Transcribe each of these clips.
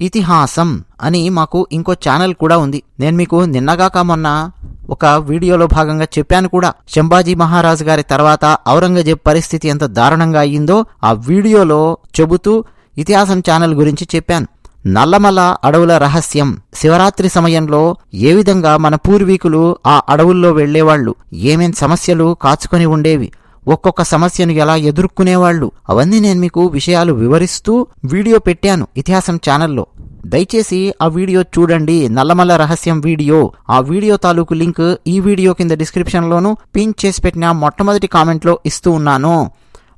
ఇతిహాసం అని మాకు ఇంకో ఛానల్ కూడా ఉంది. నేను మీకు నిన్నగాక మొన్న ఒక వీడియోలో భాగంగా చెప్పాను కూడా. శంభాజీ మహారాజు గారి తర్వాత ఔరంగజేబ్ పరిస్థితి ఎంత దారుణంగా అయ్యిందో ఆ వీడియోలో చెబుతూ ఇతిహాసం ఛానల్ గురించి చెప్పాను. నల్లమల అడవుల రహస్యం శివరాత్రి సమయంలో ఏ విధంగా మన పూర్వీకులు ఆ అడవుల్లో వెళ్ళేవాళ్ళు ఏమేం సమస్యలు కాచుకొని ఉండేవి? ఒక్కొక్క సమస్యను ఎలా ఎదుర్కొనేవాళ్ళు అవన్నీ నేను మీకు విషయాలు వివరిస్తూ వీడియో పెట్టాను ఇతిహాసం ఛానల్లో. దయచేసి ఆ వీడియో చూడండి. నల్లమల్ల రహస్యం వీడియో. ఆ వీడియో తాలూకు లింక్ ఈ వీడియో కింద డిస్క్రిప్షన్లోను పిన్ చేసి పెట్టిన మొట్టమొదటి కామెంట్లో ఇస్తూ ఉన్నాను.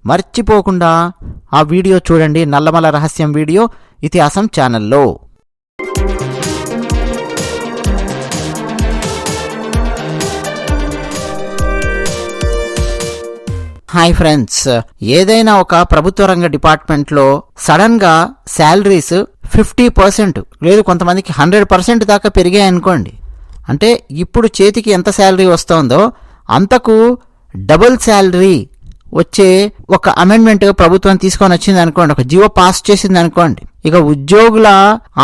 మర్చిపోకుండా ఆ వీడియో చూడండి. నల్లమల రహస్యం వీడియో ఇతిహాసం ఛానల్లో. Hi friends. ఏదైనా ఒక ప్రభుత్వ రంగ డిపార్ట్మెంట్లో సడన్గా శాలరీస్ ఫిఫ్టీ పర్సెంట్ లేదు కొంతమందికి హండ్రెడ్ పర్సెంట్ దాకా పెరిగాయి అనుకోండి. అంటే ఇప్పుడు చేతికి ఎంత శాలరీ వస్తుందో అంతకు డబుల్ శాలరీ వచ్చే ఒక అమెండ్మెంట్ ప్రభుత్వం తీసుకొని వచ్చింది అనుకోండి ఒక జీవో పాస్ చేసింది అనుకోండి. ఇక ఉద్యోగుల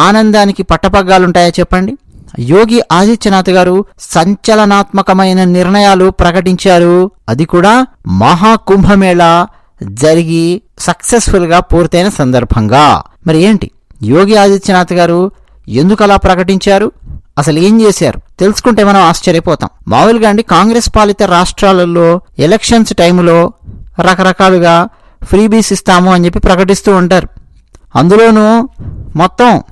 ఆనందానికి పట్టపగ్గాలు ఉంటాయా చెప్పండి? యోగి ఆదిత్యనాథ్ గారు సంచలనాత్మకమైన నిర్ణయాలు ప్రకటించారు. అది కూడా మహాకుంభమేళా జరిగి సక్సెస్ఫుల్గా పూర్తయిన సందర్భంగా. మరి ఏంటి? యోగి ఆదిత్యనాథ్ గారు ఎందుకు అలా ప్రకటించారు? అసలు ఏం చేశారు? తెలుసుకుంటే మనం ఆశ్చర్యపోతాం. మామూలుగా అండి కాంగ్రెస్ పాలిత రాష్ట్రాలలో ఎలక్షన్స్ టైంలో రకరకాలుగా ఫ్రీబీస్ ఇస్తాము అని చెప్పి ప్రకటిస్తూ ఉంటారు. అందులోనూ మొత్తం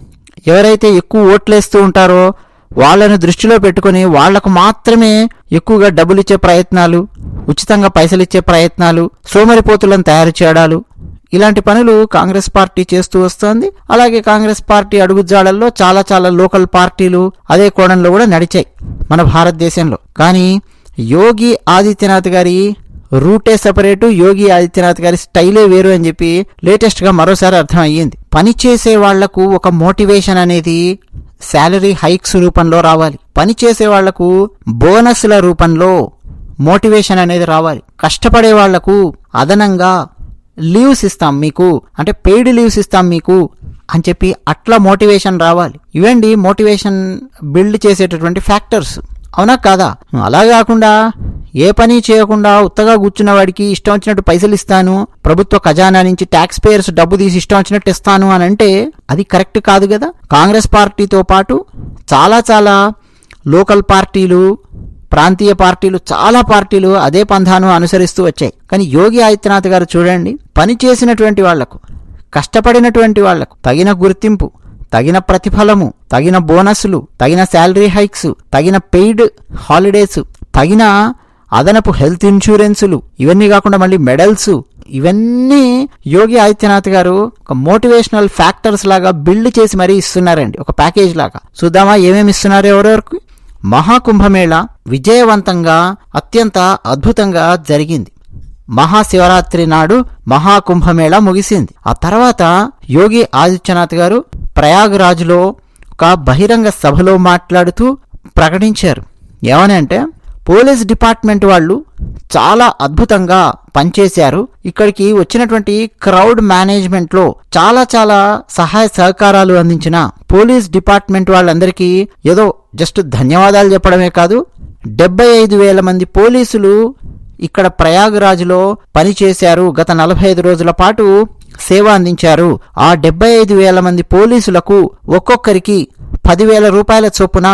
ఎవరైతే ఎక్కువ ఓట్లేస్తూ ఉంటారో వాళ్ళను దృష్టిలో పెట్టుకుని వాళ్ళకు మాత్రమే ఎక్కువగా డబ్బులు ఇచ్చే ప్రయత్నాలు ఉచితంగా పైసలు ఇచ్చే ప్రయత్నాలు సోమరిపోతులను తయారు చేయడాలు ఇలాంటి పనులు కాంగ్రెస్ పార్టీ చేస్తూ వస్తోంది. అలాగే కాంగ్రెస్ పార్టీ అడుగుజాడల్లో చాలా చాలా లోకల్ పార్టీలు అదే కోణంలో కూడా నడిచాయి మన భారతదేశంలో. కానీ యోగి ఆదిత్యనాథ్ గారి రూటే సపరేటు యోగి ఆదిత్యనాథ్ గారి స్టైలే వేరు అని చెప్పి లేటెస్ట్గా మరోసారి అర్థం అయ్యింది పని చేసే వాళ్ళకు ఒక మోటివేషన్ అనేది శాలరీ హైక్స్ రూపంలో రావాలి. పని చేసే వాళ్ళకు బోనస్ల రూపంలో మోటివేషన్ అనేది రావాలి. కష్టపడే వాళ్ళకు అదనంగా లీవ్స్ ఇస్తాం మీకు. అంటే పెయిడ్ లీవ్స్ ఇస్తాం మీకు అని చెప్పి అట్లా మోటివేషన్ రావాలి. ఇవండి మోటివేషన్ బిల్డ్ చేసేటటువంటి ఫ్యాక్టర్స్. అవునా కాదా? అలా కాకుండా ఏ పని చేయకుండా ఉత్తగా కూర్చున్న వాడికి ఇష్టం వచ్చినట్టు పైసలు ఇస్తాను ప్రభుత్వ ఖజానా నుంచి ట్యాక్స్ పేయర్స్ డబ్బు తీసి ఇష్టం వచ్చినట్టు ఇస్తాను అని అంటే అది కరెక్ట్ కాదు కదా? కాంగ్రెస్ పార్టీతో పాటు చాలా చాలా లోకల్ పార్టీలు ప్రాంతీయ పార్టీలు చాలా పార్టీలు అదే పంథాను అనుసరిస్తూ వచ్చాయి. కానీ యోగి ఆదిత్యనాథ్ గారు చూడండి పని చేసినటువంటి వాళ్ళకు కష్టపడినటువంటి వాళ్ళకు తగిన గుర్తింపు తగిన ప్రతిఫలము తగిన బోనస్లు తగిన శాలరీ హైక్స్ తగిన పెయిడ్ హాలిడేస్ తగిన అదనపు హెల్త్ ఇన్సూరెన్సులు ఇవన్నీ కాకుండా మళ్ళీ మెడల్స్ ఇవన్నీ యోగి ఆదిత్యనాథ్ గారు ఒక మోటివేషనల్ ఫ్యాక్టర్స్ లాగా బిల్డ్ చేసి మరీ ఇస్తున్నారండి. ఒక ప్యాకేజ్ లాగా. చూద్దామా ఏమేమి ఇస్తున్నారు ఎవరెవరికి? మహాకుంభమేళ విజయవంతంగా అత్యంత అద్భుతంగా జరిగింది. మహాశివరాత్రి నాడు మహాకుంభమేళ ముగిసింది. ఆ తర్వాత యోగి ఆదిత్యనాథ్ గారు ప్రయాగ్రాజ్లో ఒక బహిరంగ సభలో మాట్లాడుతూ ప్రకటించారు. ఏమని అంటే పోలీస్ డిపార్ట్మెంట్ వాళ్ళు చాలా అద్భుతంగా పనిచేశారు. ఇక్కడికి వచ్చినటువంటి క్రౌడ్ మేనేజ్మెంట్లో చాలా చాలా సహాయ సహకారాలు అందించిన పోలీస్ డిపార్ట్మెంట్ వాళ్ళందరికీ ఏదో జస్ట్ ధన్యవాదాలు చెప్పడమే కాదు డెబ్బై ఐదు వేల మంది పోలీసులు ఇక్కడ ప్రయాగరాజ్లో పనిచేశారు. గత నలభై ఐదు రోజుల పాటు సేవ అందించారు. ఆ డెబ్బై ఐదు వేల మంది పోలీసులకు ఒక్కొక్కరికి పదివేల రూపాయల చొప్పున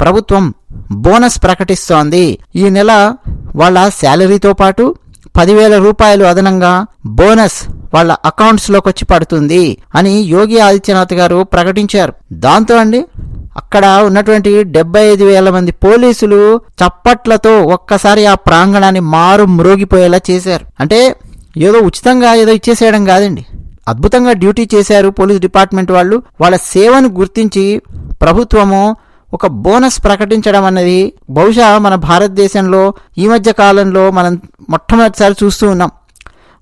ప్రభుత్వం బోనస్ ప్రకటిస్తోంది. ఈ నెల వాళ్ళ శాలరీతో పాటు పదివేల రూపాయలు అదనంగా బోనస్ వాళ్ళ అకౌంట్స్లోకి వచ్చి పడుతుంది అని యోగి ఆదిత్యనాథ్ గారు ప్రకటించారు. దాంతో అండి అక్కడ ఉన్నటువంటి డెబ్బై ఐదు వేల మంది పోలీసులు చప్పట్లతో ఒక్కసారి ఆ ప్రాంగణాన్ని మారు మ్రోగిపోయేలా చేశారు. అంటే ఏదో ఉచితంగా ఏదో ఇచ్చేసేయడం కాదండి. అద్భుతంగా డ్యూటీ చేశారు పోలీస్ డిపార్ట్మెంట్ వాళ్ళు. వాళ్ళ సేవను గుర్తించి ప్రభుత్వము ఒక బోనస్ ప్రకటించడం అన్నది బహుశా మన భారతదేశంలో ఈ మధ్య కాలంలో మనం మొట్టమొదటిసారి చూస్తూ ఉన్నాం.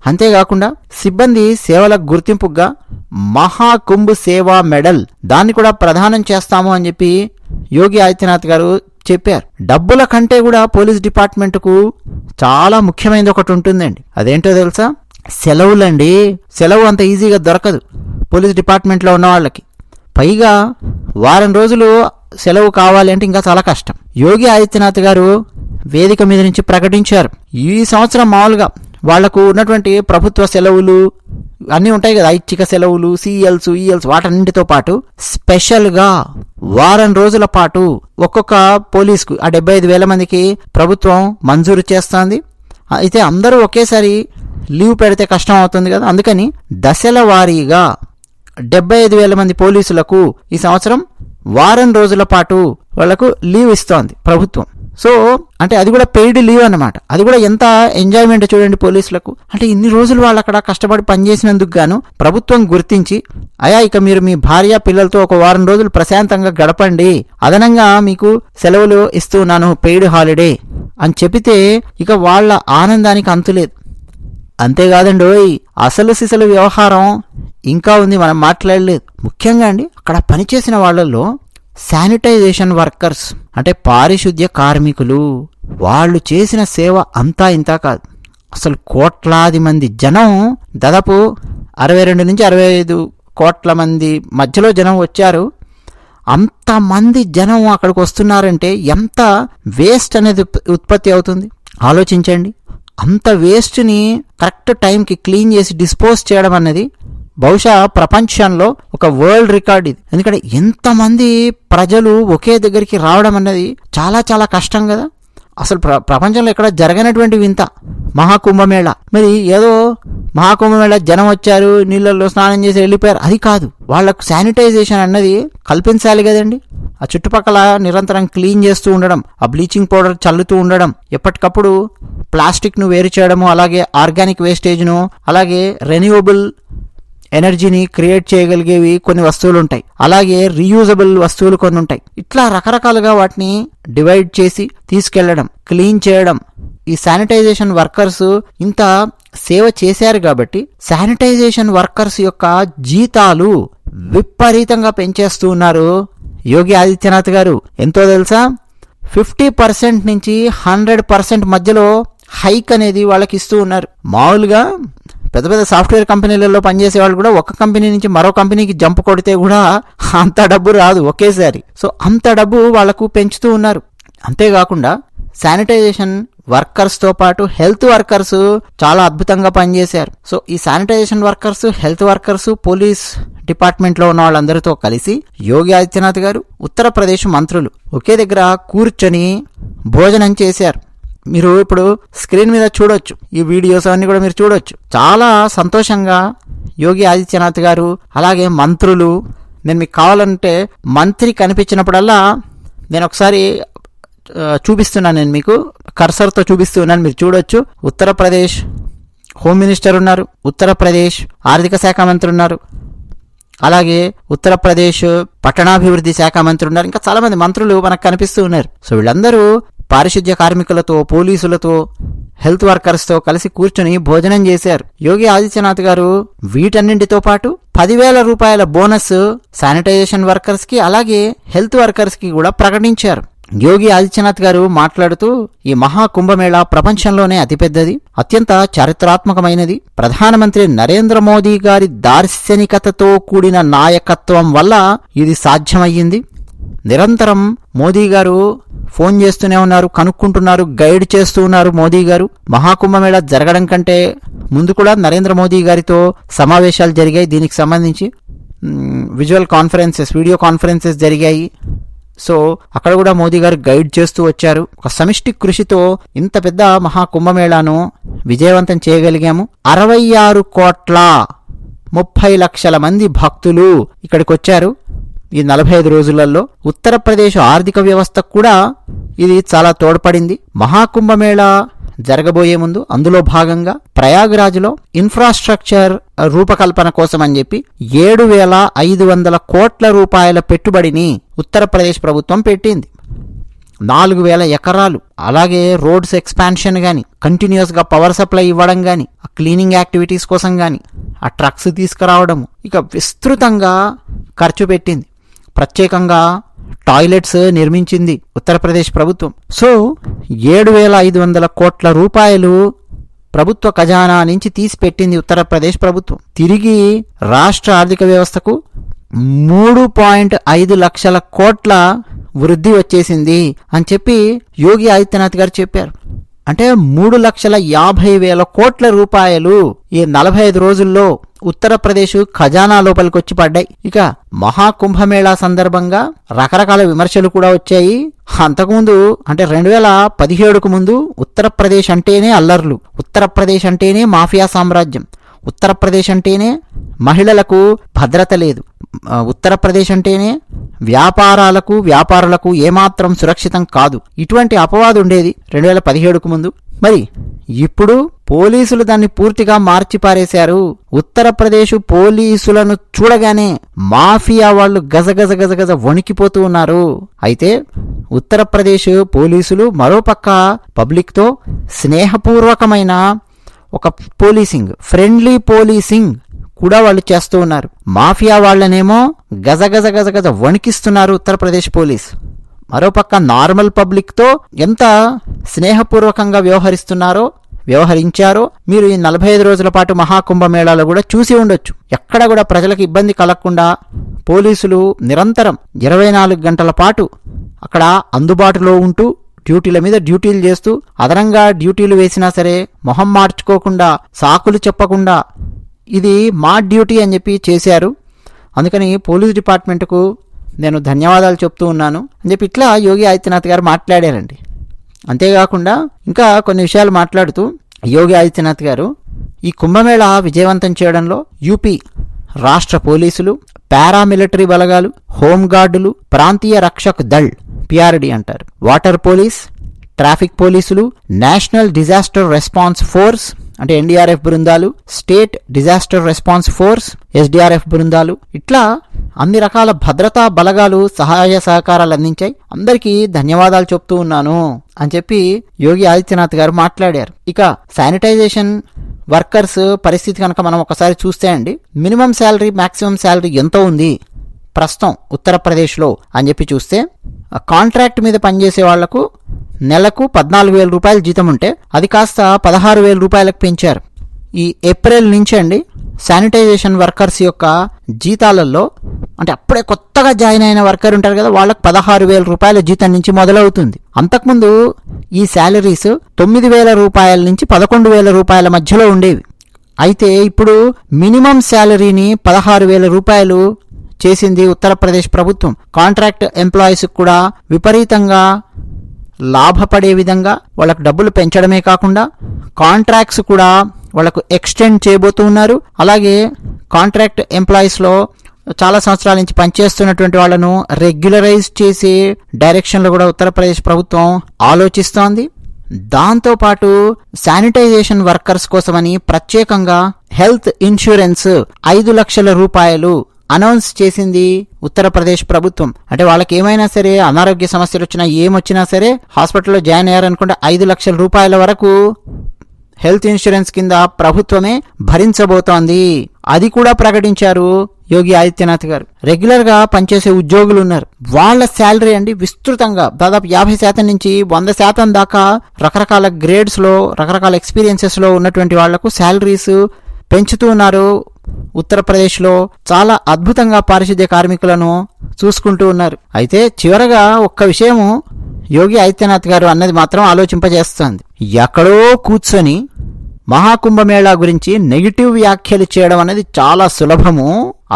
అంతేకాకుండా సిబ్బంది సేవల గుర్తింపుగా మహాకుంభ్ సేవా మెడల్ దాన్ని కూడా ప్రదానం చేస్తాము అని చెప్పి యోగి ఆదిత్యనాథ్ గారు చెప్పారు. డబ్బుల కంటే కూడా పోలీస్ డిపార్ట్మెంట్కు చాలా ముఖ్యమైనది ఒకటి ఉంటుందండి. అదేంటో తెలుసా? సెలవులండి. సెలవు అంత ఈజీగా దొరకదు. పోలీస్ డిపార్ట్మెంట్లో ఉన్న వాళ్ళకి. పైగా వారం రోజులు సెలవు కావాలి అంటే ఇంకా చాలా కష్టం. యోగి ఆదిత్యనాథ్ గారు వేదిక మీద నుంచి ప్రకటించారు. ఈ సంవత్సరం మామూలుగా వాళ్ళకు ఉన్నటువంటి ప్రభుత్వ సెలవులు అన్నీ ఉంటాయి కదా. ఐచ్ఛిక సెలవులు సిఎల్స్ ఈఎల్స్ వాటన్నింటితో పాటు స్పెషల్గా వారం రోజుల పాటు ఒక్కొక్క పోలీసుకు ఆ డెబ్బై ఐదు వేల మందికి ప్రభుత్వం మంజూరు చేస్తుంది. అయితే అందరూ ఒకేసారి లీవ్ పెడితే కష్టం అవుతుంది కదా. అందుకని దశల వారీగా డెబ్బై ఐదు వేల మంది పోలీసులకు ఈ సంవత్సరం వారం రోజుల పాటు వాళ్ళకు లీవ్ ఇస్తోంది ప్రభుత్వం. సో అంటే అది కూడా పెయిడ్ లీవ్ అన్నమాట. అది కూడా ఎంత ఎంజాయ్మెంట్ చూడండి పోలీసులకు. అంటే ఇన్ని రోజులు వాళ్ళు అక్కడ కష్టపడి పనిచేసినందుకు గాను ప్రభుత్వం గుర్తించి అయా ఇక మీరు మీ భార్య పిల్లలతో ఒక వారం రోజులు ప్రశాంతంగా గడపండి. అదనంగా మీకు సెలవులు ఇస్తున్నాను పెయిడ్ హాలిడే అని చెబితే ఇక వాళ్ళ ఆనందానికి అంతులేదు. అంతేకాదండి అసలు సిసలు వ్యవహారం ఇంకా ఉంది మనం మాట్లాడలేదు. ముఖ్యంగా అండి అక్కడ పనిచేసిన వాళ్ళల్లో శానిటైజేషన్ వర్కర్స్ అంటే పారిశుద్ధ్య కార్మికులు వాళ్ళు చేసిన సేవ అంతా ఇంతా కాదు. అసలు కోట్లాది మంది జనం దాదాపు అరవై రెండు నుంచి అరవై ఐదు కోట్ల మంది మధ్యలో జనం వచ్చారు. అంతమంది జనం అక్కడికి వస్తున్నారంటే ఎంత వేస్ట్ అనేది ఉత్పత్తి అవుతుంది? ఆలోచించండి. అంత వేస్ట్ని కరెక్ట్ టైంకి క్లీన్ చేసి డిస్పోజ్ చేయడం అనేది బహుశా ప్రపంచంలో ఒక వరల్డ్ రికార్డ్ ఇది. ఎందుకంటే ఎంతమంది ప్రజలు ఒకే దగ్గరికి రావడం అన్నది చాలా చాలా కష్టం కదా. అసలు ప్ర ప్రపంచంలో ఎక్కడ జరగనటువంటి వింత? మహాకుంభమేళ. మరి ఏదో మహాకుంభమేళ జనం వచ్చారు నీళ్ళల్లో స్నానం చేసి వెళ్ళిపోయారు. అది కాదు. వాళ్ళకు శానిటైజేషన్ అన్నది కల్పించాలి కదండి. ఆ చుట్టుపక్కల నిరంతరం క్లీన్ చేస్తూ ఉండడం ఆ బ్లీచింగ్ పౌడర్ చల్లుతూ ఉండడం ఎప్పటికప్పుడు ప్లాస్టిక్ను వేరు చేయడము అలాగే ఆర్గానిక్ వేస్టేజ్ను అలాగే రెన్యూవబుల్ ఎనర్జీని క్రియేట్ చేయగలిగేవి కొన్ని వస్తువులు ఉంటాయి అలాగే రీయూజబుల్ వస్తువులు కొన్ని ఉంటాయి ఇట్లా రకరకాలుగా వాటిని డివైడ్ చేసి తీసుకెళ్ళడం క్లీన్ చేయడం. ఈ శానిటైజేషన్ వర్కర్స్ ఇంత సేవ చేశారు కాబట్టి శానిటైజేషన్ వర్కర్స్ యొక్క జీతాలు విపరీతంగా పెంచేస్తూ ఉన్నారు యోగి ఆదిత్యనాథ్ గారు. ఎంతో తెలుసా? ఫిఫ్టీ పర్సెంట్ నుంచి హండ్రెడ్ పర్సెంట్ మధ్యలో హైక్ అనేది వాళ్ళకి ఇస్తూ ఉన్నారు. మామూలుగా పెద్ద పెద్ద సాఫ్ట్వేర్ కంపెనీలలో పనిచేసే వాళ్ళు కూడా ఒక కంపెనీ నుంచి మరో కంపెనీకి జంప్ కొడితే కూడా అంత డబ్బు రాదు ఒకేసారి. సో అంత డబ్బు వాళ్ళకు పెంచుతూ ఉన్నారు. అంతేకాకుండా శానిటైజేషన్ వర్కర్స్తో పాటు హెల్త్ వర్కర్స్ చాలా అద్భుతంగా పనిచేశారు. సో ఈ sanitization workers health workers police డిపార్ట్మెంట్లో ఉన్న వాళ్ళందరితో కలిసి యోగి ఆదిత్యనాథ్ గారు ఉత్తరప్రదేశ్ మంత్రులు ఒకే దగ్గర కూర్చొని భోజనం చేశారు. మీరు ఇప్పుడు స్క్రీన్ మీద చూడొచ్చు. ఈ వీడియోస్ అన్ని కూడా మీరు చూడొచ్చు. చాలా సంతోషంగా యోగి ఆదిత్యనాథ్ గారు అలాగే మంత్రులు నేను మీకు కావాలంటే మంత్రి కనిపించినప్పుడల్లా నేను ఒకసారి చూపిస్తున్నాను నేను మీకు. కర్సర్తో చూపిస్తున్నాను మీరు చూడొచ్చు. ఉత్తరప్రదేశ్ హోమ్ మినిస్టర్ ఉన్నారు ఉత్తరప్రదేశ్ ఆర్థిక శాఖ మంత్రి ఉన్నారు. అలాగే ఉత్తరప్రదేశ్ పట్టణాభివృద్ధి శాఖ మంత్రి ఉన్నారు. ఇంకా చాలామంది మంత్రులు మనకు కనిపిస్తూ ఉన్నారు. సో వీళ్ళందరూ పారిశుద్ధ్య కార్మికులతో పోలీసులతో హెల్త్ వర్కర్స్తో కలిసి కూర్చొని భోజనం చేశారు. యోగి ఆదిత్యనాథ్ గారు వీటన్నింటితో పాటు పదివేల రూపాయల బోనస్ శానిటైజేషన్ వర్కర్స్కి అలాగే హెల్త్ వర్కర్స్కి కూడా ప్రకటించారు. యోగి ఆదిత్యనాథ్ గారు మాట్లాడుతూ ఈ మహా కుంభమేళా ప్రపంచంలోనే అతిపెద్దది అత్యంత చారిత్రాత్మకమైనది. ప్రధానమంత్రి నరేంద్ర మోదీ గారి దార్శనికతతో కూడిన నాయకత్వం వల్ల ఇది సాధ్యమయ్యింది. నిరంతరం మోదీ గారు ఫోన్ చేస్తూనే ఉన్నారు కనుక్కుంటున్నారు గైడ్ చేస్తూ ఉన్నారు మోదీ గారు. మహాకుంభమేళ జరగడం కంటే ముందు కూడా నరేంద్ర మోదీ గారితో సమావేశాలు జరిగాయి. దీనికి సంబంధించి విజువల్ కాన్ఫరెన్సెస్ వీడియో కాన్ఫరెన్సెస్ జరిగాయి. సో అక్కడ కూడా మోదీ గారు గైడ్ చేస్తూ వచ్చారు. ఒక సమిష్టి కృషితో ఇంత పెద్ద మహా కుంభమేళాను విజయవంతం చేయగలిగాము. అరవై ఆరు కోట్ల ముప్పై లక్షల మంది భక్తులు ఇక్కడికి వచ్చారు. ఈ నలభై ఐదు రోజులలో ఉత్తరప్రదేశ్ ఆర్థిక వ్యవస్థ కూడా ఇది చాలా తోడ్పడింది. మహాకుంభమేళా జరగబోయే ముందు అందులో భాగంగా ప్రయాగ్రాజ్లో ఇన్ఫ్రాస్ట్రక్చర్ రూపకల్పన కోసం అని చెప్పి ఏడు వేల ఐదు వందల కోట్ల రూపాయల పెట్టుబడిని ఉత్తరప్రదేశ్ ప్రభుత్వం పెట్టింది. నాలుగు వేల ఎకరాలు అలాగే రోడ్స్ ఎక్స్పాన్షన్ కానీ కంటిన్యూస్గా పవర్ సప్లై ఇవ్వడం కానీ ఆ క్లీనింగ్ యాక్టివిటీస్ కోసం కానీ ఆ ట్రక్స్ తీసుకురావడము ఇక విస్తృతంగా ఖర్చు పెట్టింది. ప్రత్యేకంగా టాయిలెట్స్ నిర్మించింది ఉత్తరప్రదేశ్ ప్రభుత్వం. సో ఏడు వేల ఐదు వందల కోట్ల రూపాయలు ప్రభుత్వ ఖజానా నుంచి తీసిపెట్టింది ఉత్తరప్రదేశ్ ప్రభుత్వం. తిరిగి రాష్ట్ర ఆర్థిక వ్యవస్థకు మూడు పాయింట్ ఐదు లక్షల కోట్ల వృద్ధి వచ్చేసింది అని చెప్పి యోగి ఆదిత్యనాథ్ గారు చెప్పారు. అంటే మూడు లక్షల యాభై వేల కోట్ల రూపాయలు ఈ నలభై ఐదు రోజుల్లో ఉత్తరప్రదేశ్ ఖజానా లోపలికి వచ్చి పడ్డాయి. ఇక మహాకుంభమేళా సందర్భంగా రకరకాల విమర్శలు కూడా వచ్చాయి. అంతకుముందు అంటే రెండు వేల పదిహేడుకు ముందు ఉత్తరప్రదేశ్ అంటేనే అల్లర్లు ఉత్తరప్రదేశ్ అంటేనే మాఫియా సామ్రాజ్యం ఉత్తరప్రదేశ్ అంటేనే మహిళలకు భద్రత లేదు ఉత్తరప్రదేశ్ అంటేనే వ్యాపారాలకు వ్యాపారులకు ఏమాత్రం సురక్షితం కాదు. ఇటువంటి అపవాదు ఉండేది రెండు వేల పదిహేడుకు ముందు. మరి ఇప్పుడు పోలీసులు దాన్ని పూర్తిగా మార్చిపారేశారు. ఉత్తరప్రదేశ్ పోలీసులను చూడగానే మాఫియా వాళ్ళు గజగజ గజగజ వణికిపోతూ ఉన్నారు. అయితే ఉత్తరప్రదేశ్ పోలీసులు మరోపక్క పబ్లిక్తో స్నేహపూర్వకమైన ఒక పోలీసింగ్ ఫ్రెండ్లీ పోలీసింగ్ కూడా వాళ్ళు చేస్తూ ఉన్నారు. మాఫియా వాళ్ళనేమో గజగజ గజగజ వణికిస్తున్నారు ఉత్తరప్రదేశ్ పోలీస్. మరోపక్క నార్మల్ పబ్లిక్తో ఎంత స్నేహపూర్వకంగా వ్యవహరిస్తున్నారో వ్యవహరించారో మీరు ఈ నలభై ఐదు రోజుల పాటు మహాకుంభమేళాలో కూడా చూసి ఉండొచ్చు. ఎక్కడ కూడా ప్రజలకు ఇబ్బంది కలగకుండా పోలీసులు నిరంతరం ఇరవై నాలుగు గంటల పాటు అక్కడ అందుబాటులో ఉంటూ డ్యూటీల మీద డ్యూటీలు చేస్తూ అదనంగా డ్యూటీలు వేసినా సరే మొహం మార్చుకోకుండా సాకులు చెప్పకుండా ఇది మా డ్యూటీ అని చెప్పి చేశారు. అందుకని పోలీస్ డిపార్ట్మెంట్కు నేను ధన్యవాదాలు చెప్తూ ఉన్నాను అని చెప్పి ఇట్లా యోగి ఆదిత్యనాథ్ గారు మాట్లాడారండి. అంతేకాకుండా ఇంకా కొన్ని విషయాలు మాట్లాడుతూ యోగి ఆదిత్యనాథ్ గారు ఈ కుంభమేళ విజయవంతం చేయడంలో యూపీ రాష్ట్ర పోలీసులు పారామిలిటరీ బలగాలు హోంగార్డులు ప్రాంతీయ రక్షక్ దళ్ పిఆర్డి అంటారు. వాటర్ పోలీస్ ట్రాఫిక్ పోలీసులు నేషనల్ డిజాస్టర్ రెస్పాన్స్ ఫోర్స్ అంటే ఎన్డీఆర్ఎఫ్ బృందాలు state disaster response force SDRF బృందాలు. ఇట్లా అన్ని రకాల భద్రతా బలగాలు సహాయ సహకారాలు అందించాయి. అందరికీ ధన్యవాదాలు చెప్తూ ఉన్నాను అని చెప్పి యోగి ఆదిత్యనాథ్ గారు మాట్లాడారు. ఇక శానిటైజేషన్ వర్కర్స్ పరిస్థితి కనుక మనం ఒకసారి చూస్తే అండి మినిమం శాలరీ మాక్సిమం శాలరీ ఎంత ఉంది ప్రస్తుతం ఉత్తరప్రదేశ్లో అని చెప్పి చూస్తే ఆ కాంట్రాక్ట్ మీద పనిచేసే వాళ్ళకు నెలకు పద్నాలుగు వేల రూపాయల జీతం ఉంటే అది కాస్త పదహారు వేల రూపాయలకు పెంచారు. ఈ ఏప్రిల్ నుంచి అండి శానిటైజేషన్ వర్కర్స్ యొక్క జీతాలలో అంటే అప్పుడే కొత్తగా జాయిన్ అయిన వర్కర్ ఉంటారు కదా వాళ్ళకి పదహారు వేల రూపాయల జీతం నుంచి మొదలవుతుంది. అంతకుముందు ఈ శాలరీస్ తొమ్మిది వేల రూపాయల నుంచి పదకొండు వేల రూపాయల మధ్యలో ఉండేవి. అయితే ఇప్పుడు మినిమం శాలరీని పదహారు వేల రూపాయలు చేసింది ఉత్తరప్రదేశ్ ప్రభుత్వం. కాంట్రాక్ట్ ఎంప్లాయీస్ కూడా విపరీతంగా లాభపడే విధంగా వాళ్ళకు డబ్బులు పెంచడమే కాకుండా కాంట్రాక్ట్స్ కూడా వాళ్ళకు ఎక్స్టెండ్ చేయబోతూ ఉన్నారు. అలాగే కాంట్రాక్ట్ ఎంప్లాయీస్లో చాలా సంవత్సరాల నుంచి పనిచేస్తున్నటువంటి వాళ్ళను రెగ్యులరైజ్ చేసే డైరెక్షన్లో కూడా ఉత్తరప్రదేశ్ ప్రభుత్వం ఆలోచిస్తోంది. దాంతోపాటు శానిటైజేషన్ వర్కర్స్ కోసమని ప్రత్యేకంగా హెల్త్ ఇన్సూరెన్స్ ఐదు లక్షల రూపాయలు అనౌన్స్ చేసింది ఉత్తరప్రదేశ్ ప్రభుత్వం. అంటే వాళ్ళకి ఏమైనా సరే అనారోగ్య సమస్యలు వచ్చినా ఏమొచ్చినా సరే హాస్పిటల్లో జాయిన్ అయ్యారనుకుంటే ఐదు లక్షల రూపాయల వరకు హెల్త్ ఇన్సూరెన్స్ కింద ప్రభుత్వమే భరించబోతోంది. అది కూడా ప్రకటించారు యోగి ఆదిత్యనాథ్ గారు. రెగ్యులర్గా పనిచేసే ఉద్యోగులు ఉన్నారు వాళ్ళ శాలరీ అండి విస్తృతంగా దాదాపు యాభై శాతం నుంచి వంద శాతం దాకా రకరకాల గ్రేడ్స్లో రకరకాల ఎక్స్పీరియన్సెస్లో ఉన్నటువంటి వాళ్ళకు శాలరీస్ పెంచుతూ ఉన్నారు. ఉత్తరప్రదేశ్లో చాలా అద్భుతంగా పారిశుద్ధ్య కార్మికులను చూసుకుంటూ ఉన్నారు. అయితే చివరగా ఒక్క విషయము యోగి ఆదిత్యనాథ్ గారు అన్నది మాత్రం ఆలోచింపజేస్తోంది. ఎక్కడో కూర్చొని మహాకుంభమేళా గురించి నెగిటివ్ వ్యాఖ్యలు చేయడం అనేది చాలా సులభము.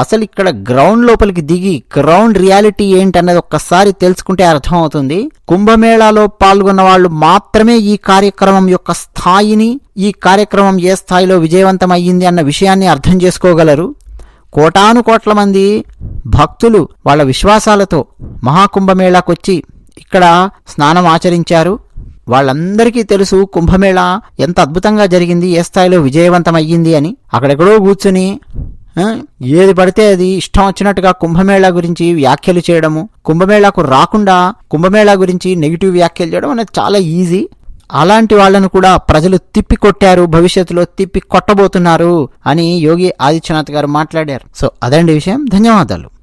అసలు ఇక్కడ గ్రౌండ్ లోపలికి దిగి గ్రౌండ్ రియాలిటీ ఏంటన్నది ఒక్కసారి తెలుసుకుంటే అర్థమవుతుంది. కుంభమేళాలో పాల్గొన్న వాళ్ళు మాత్రమే ఈ కార్యక్రమం యొక్క స్థాయిని ఈ కార్యక్రమం ఏ స్థాయిలో విజయవంతం అయ్యింది అన్న విషయాన్ని అర్థం చేసుకోగలరు. కోటాను కోట్ల మంది భక్తులు వాళ్ళ విశ్వాసాలతో మహాకుంభమేళాకొచ్చి ఇక్కడ స్నానం ఆచరించారు. వాళ్ళందరికీ తెలుసు కుంభమేళ ఎంత అద్భుతంగా జరిగింది ఏ స్థాయిలో విజయవంతం అయ్యింది అని. అక్కడెక్కడో కూర్చుని ఏది పడితే అది ఇష్టం వచ్చినట్టుగా కుంభమేళా గురించి వ్యాఖ్యలు చేయడము కుంభమేళాకు రాకుండా కుంభమేళా గురించి నెగిటివ్ వ్యాఖ్యలు చేయడం అనేది చాలా ఈజీ. అలాంటి వాళ్ళను కూడా ప్రజలు తిప్పి కొట్టారు భవిష్యత్తులో తిప్పి కొట్టబోతున్నారు అని యోగి ఆదిత్యనాథ్ గారు మాట్లాడారు. సో అదండి విషయం. ధన్యవాదాలు.